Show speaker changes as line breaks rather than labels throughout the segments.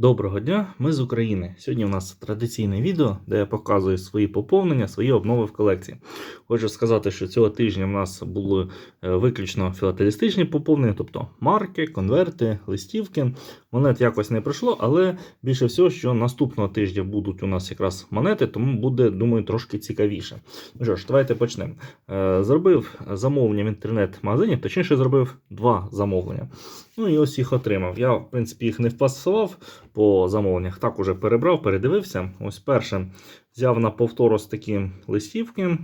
Доброго дня, ми з України. Сьогодні у нас традиційне відео, де я показую свої поповнення, свої обнови в колекції. Хочу сказати, що цього тижня в нас були е, виключно філателістичні поповнення, тобто марки, конверти, листівки. Монет якось не пройшло, але більше всього, що наступного тижня будуть у нас якраз монети, тому буде, думаю, трошки цікавіше. Ну що ж, давайте почнемо. Е, Зробив замовлення в інтернет-магазині, точніше, зробив два замовлення. Ну і ось їх отримав. Я, в принципі, їх не впасував по замовленнях. Так уже перебрав, передивився. Ось перше взяв на повтор ось такі листівки.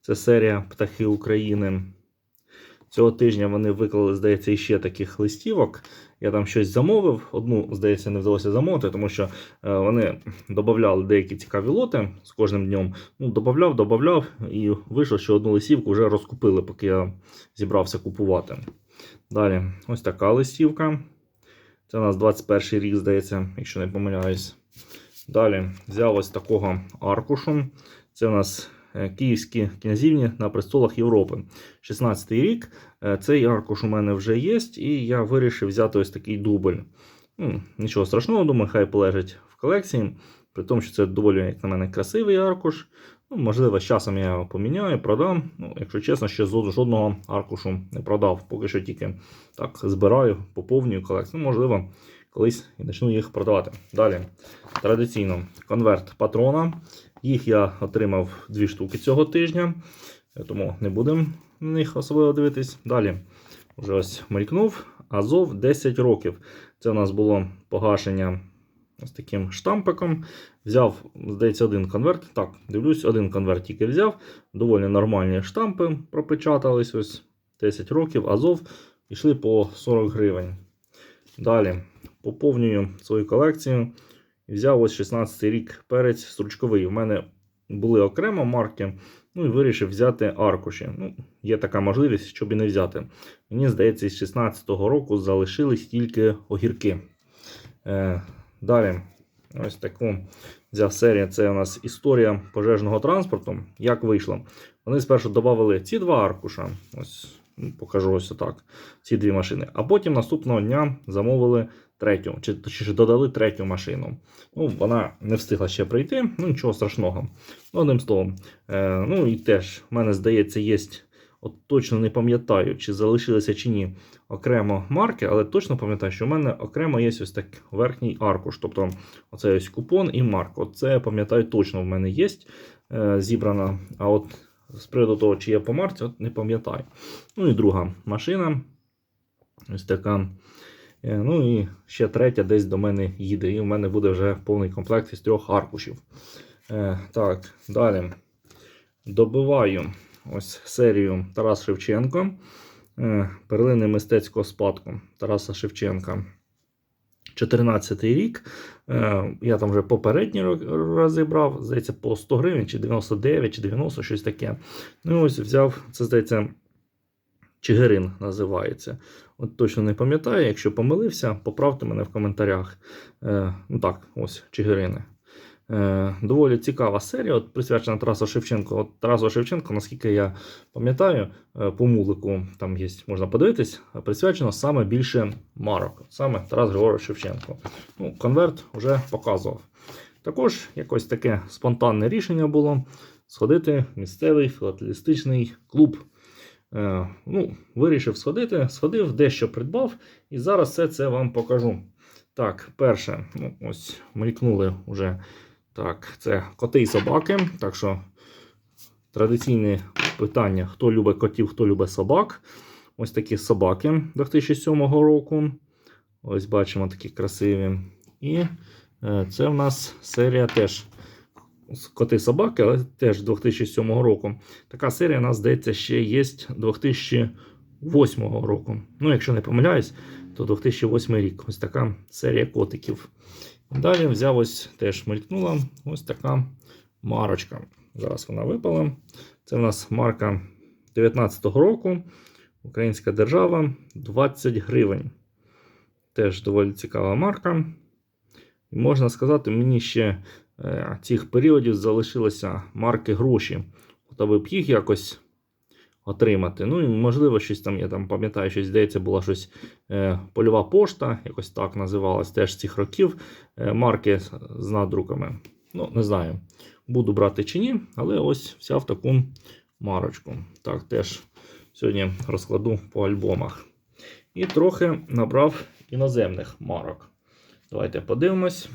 Це серія Птахи України. Цього тижня вони виклали, здається, іще таких листівок. Я там щось замовив. Одну, здається, не вдалося замовити, тому що е, вони додавали деякі цікаві лоти з кожним днем. Ну, додавав, додавав, і вийшло, що одну листівку вже розкупили, поки я зібрався купувати. Далі, ось така листівка. Це у нас 21 рік, здається, якщо не помиляюсь. Далі взяв ось такого аркушу. Це у нас е, київські князівні на престолах Європи. 16 рік. Е, Цей аркуш у мене вже є, і я вирішив взяти ось такий дубль. Ну, Нічого страшного, думаю, хай полежить в колекції. При тому, що це доволі, як на мене, красивий аркуш. Ну, можливо, з часом я його поміняю, продам. Ну, якщо чесно, ще жодного аркушу не продав. Поки що тільки так збираю, поповнюю колекцію. Ну, можливо, колись і почну їх продавати. Далі, традиційно, конверт патрона. Їх я отримав дві штуки цього тижня, тому не будемо на них особливо дивитись. Далі, вже ось мелькнув. Азов 10 років. Це у нас було погашення ось таким штампиком. Взяв, здається, один конверт. Так, дивлюсь, один конверт тільки взяв. Доволі нормальні штампи пропечатались. Ось 10 років. Азов йшли по 40 гривень. Далі поповнюю свою колекцію. Взяв ось 16 рік перець стручковий. У мене були окремо марки. Ну і вирішив взяти аркуші. Ну, є така можливість, щоб і не взяти. Мені здається, з 16-го року залишились тільки огірки. Далі, ось таку взяв серію. Це у нас історія пожежного транспорту. Як вийшло? Вони спершу додали ці два аркуша. Ось ну, покажу ось так. Ці дві машини. А потім наступного дня замовили третю, чи точніше додали третю машину. Ну, вона не встигла ще прийти, ну нічого страшного. Одним словом. Е, ну і теж, в мене здається, є. От точно не пам'ятаю, чи залишилися чи ні окремо марки, але точно пам'ятаю, що в мене окремо є ось так верхній аркуш. Тобто оце ось купон і марк. Оце я пам'ятаю, точно в мене є е, зібрано. А от з приводу того, чи є по марці, от не пам'ятаю. Ну і друга машина. Ось така. Е, Ну і ще третя десь до мене їде. І в мене буде вже повний комплект із трьох аркушів. Е, так, далі. Добиваю ось серію Тарас Шевченко. Е, Перлини мистецького спадку Тараса Шевченка. 14 рік. Е, Я там вже попередні рази брав, здається, по 100 гривень, чи 99, чи 90, щось таке. Ну ось взяв, це здається, Чигирин називається. От точно не пам'ятаю. Якщо помилився, поправте мене в коментарях. Е, ну так, ось Чигирини. Е, доволі цікава серія, от присвячена Тарасу Шевченку. От Тарасу Шевченку, наскільки я пам'ятаю, е, по мулику там є, можна подивитись, присвячено саме більше марок. Саме Тарас Григорович Шевченко. Ну, конверт вже показував. Також якось таке спонтанне рішення було сходити в місцевий філателістичний клуб. Е, ну, Вирішив сходити, сходив, дещо придбав, і зараз все це вам покажу. Так, перше, ну, ось мелькнули вже. Так, це коти і собаки. Так що традиційне питання: хто любить котів, хто любить собак. Ось такі собаки 2007 року. Ось бачимо такі красиві. І е, це в нас серія теж коти-собаки, але теж 2007 року. Така серія, у нас здається, ще є 2008 року. Ну, якщо не помиляюсь, то 2008 рік. Ось така серія котиків. Далі взяв ось теж мелькнула ось така марочка. Зараз вона випала. Це в нас марка 19-го року. Українська держава 20 гривень. Теж доволі цікава марка. І можна сказати, мені ще е, цих періодів залишилися марки гроші. От аби б їх якось отримати. Ну і можливо, щось там, я там пам'ятаю, щось здається, була щось е, польова пошта, якось так називалась теж цих років. Е, марки з надруками. Ну, не знаю, буду брати чи ні, але ось вся в таку марочку. Так, теж сьогодні розкладу по альбомах. І трохи набрав іноземних марок. Давайте подивимось.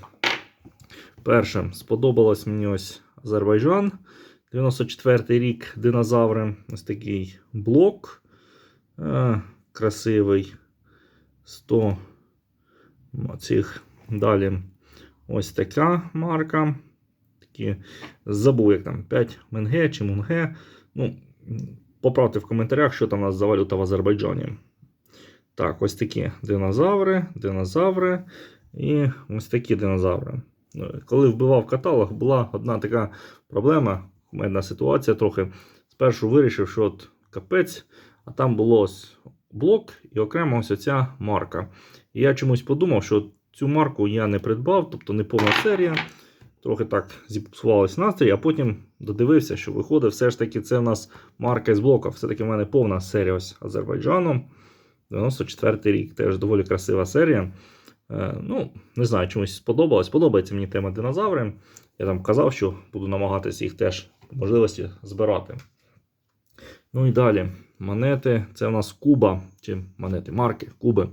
Перше, сподобалось мені ось Азербайджан. 94 рік динозаври. Ось такий блок. Е, красивий. 100 цих. Далі ось така марка. Такі, забув, як там 5 менге чи мунге. Ну, поправте в коментарях, що там у нас за валюта в Азербайджані. Так, ось такі динозаври, динозаври і ось такі динозаври. Ну, Коли вбивав каталог, була одна така проблема, кумедна ситуація трохи. Спершу вирішив, що от капець, а там було ось блок і окремо ось ця марка. І я чомусь подумав, що цю марку я не придбав, тобто не повна серія. Трохи так зіпсувалось настрій, а потім додивився, що виходить, все ж таки, це в нас марка з блока. Все-таки в мене повна серія ось Азербайджану. 94-й рік. Теж доволі красива серія. Е, ну, не знаю, чомусь сподобалось. Подобається мені тема динозаври. Я там казав, що буду намагатися їх теж можливості збирати. Ну і далі. Монети. Це у нас Куба, чи монети, марки, Куби.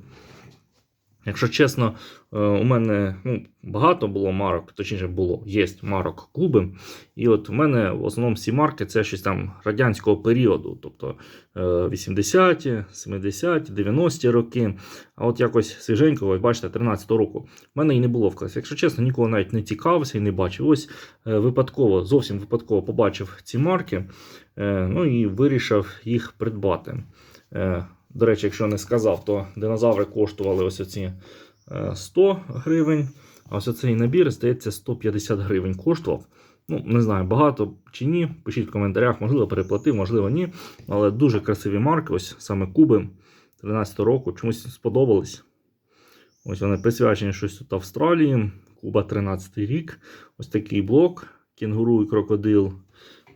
Якщо чесно, е, у мене ну, багато було марок, точніше було, є марок Куби. І от у мене в основному всі марки це щось там радянського періоду, тобто е, 80-ті, 70-ті, 90-ті роки. А от якось свіженько, ось бачите, 13-го року. У мене і не було в класі. Якщо чесно, ніколи навіть не цікавився і не бачив. Ось е, випадково, зовсім випадково побачив ці марки, е, ну і вирішив їх придбати. Е, До речі, якщо не сказав, то динозаври коштували ось оці е, 100 гривень. А ось оцей набір, здається, 150 гривень коштував. Ну, не знаю, багато чи ні. Пишіть в коментарях, можливо, переплатив, можливо, ні. Але дуже красиві марки, ось саме Куби 13 року. Чомусь сподобались. Ось вони присвячені щось тут Австралії. Куба 13 рік. Ось такий блок. Кінгуру і крокодил.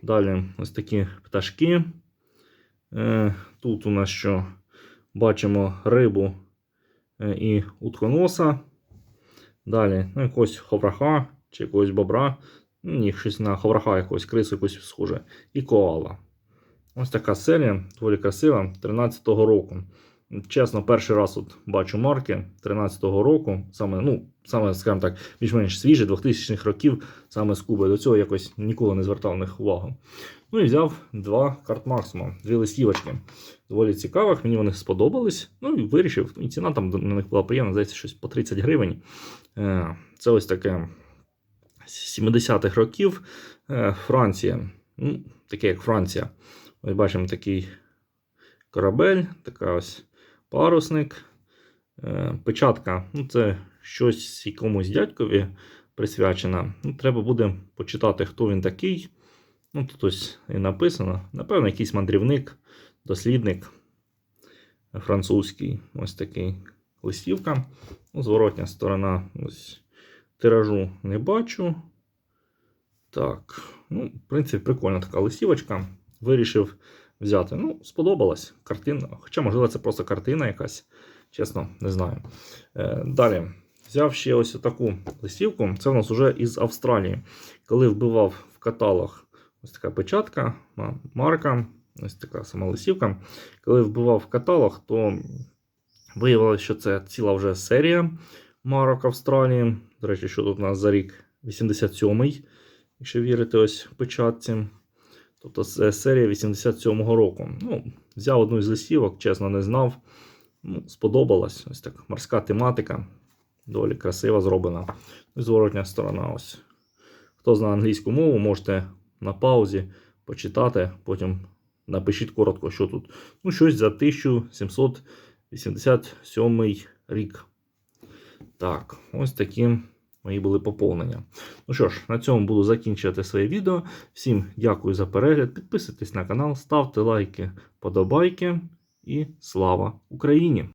Далі ось такі пташки. Е, Тут у нас що? Бачимо рибу е, і утконоса. Далі, ну, якогось ховраха чи якогось бобра. Ну, Ні, щось на ховраха якогось крису якось схоже. І коала. Ось така серія, доволі красива, 13-го року. Чесно, перший раз от бачу марки 13-го року, саме, ну, саме, скажімо так, більш-менш свіжі 2000-х років, саме з Куби. До цього якось ніколи не звертав на них увагу. Ну і взяв два карт Максима, дві листівочки. Доволі цікавих, мені вони сподобались. Ну і вирішив. І ціна там на них була приємна, здається, щось по 30 гривень. Е, Це ось таке з 70-х років е, Франція. Ну, таке як Франція. Ось бачимо такий корабель, така ось парусник. Е, Печатка. Ну, це щось якомусь дядькові присвячена. Ну, треба буде почитати, хто він такий. Ну, тут ось і написано. Напевно, якийсь мандрівник, дослідник французький. Ось такий листівка. Ну, зворотня сторона. Ось тиражу не бачу. Так, ну, в принципі, прикольна така листівочка. Вирішив взяти. Ну, сподобалась картина. Хоча, можливо, це просто картина якась. Чесно, не знаю. Е, далі. Взяв ще ось таку листівку. Це у нас вже із Австралії. Коли вбивав в каталог ось така печатка, ма- марка, ось така сама листівка. Коли вбивав в каталог, то виявилося, що це ціла вже серія марок Австралії. До речі, що тут у нас за рік 87-й, якщо вірити ось печатці. Тобто це серія 87-го року. Ну, взяв одну із листівок, чесно, не знав. Ну, сподобалась. Ось так морська тематика. Доволі красиво зроблена. Ну, зворотня сторона. ось. Хто знає англійську мову, можете на паузі почитати, потім напишіть коротко, що тут. Ну, щось за 1787 рік. Так, ось такі мої були поповнення. Ну що ж, на цьому буду закінчувати своє відео. Всім дякую за перегляд. Підписуйтесь на канал, ставте лайки, подобайки і слава Україні!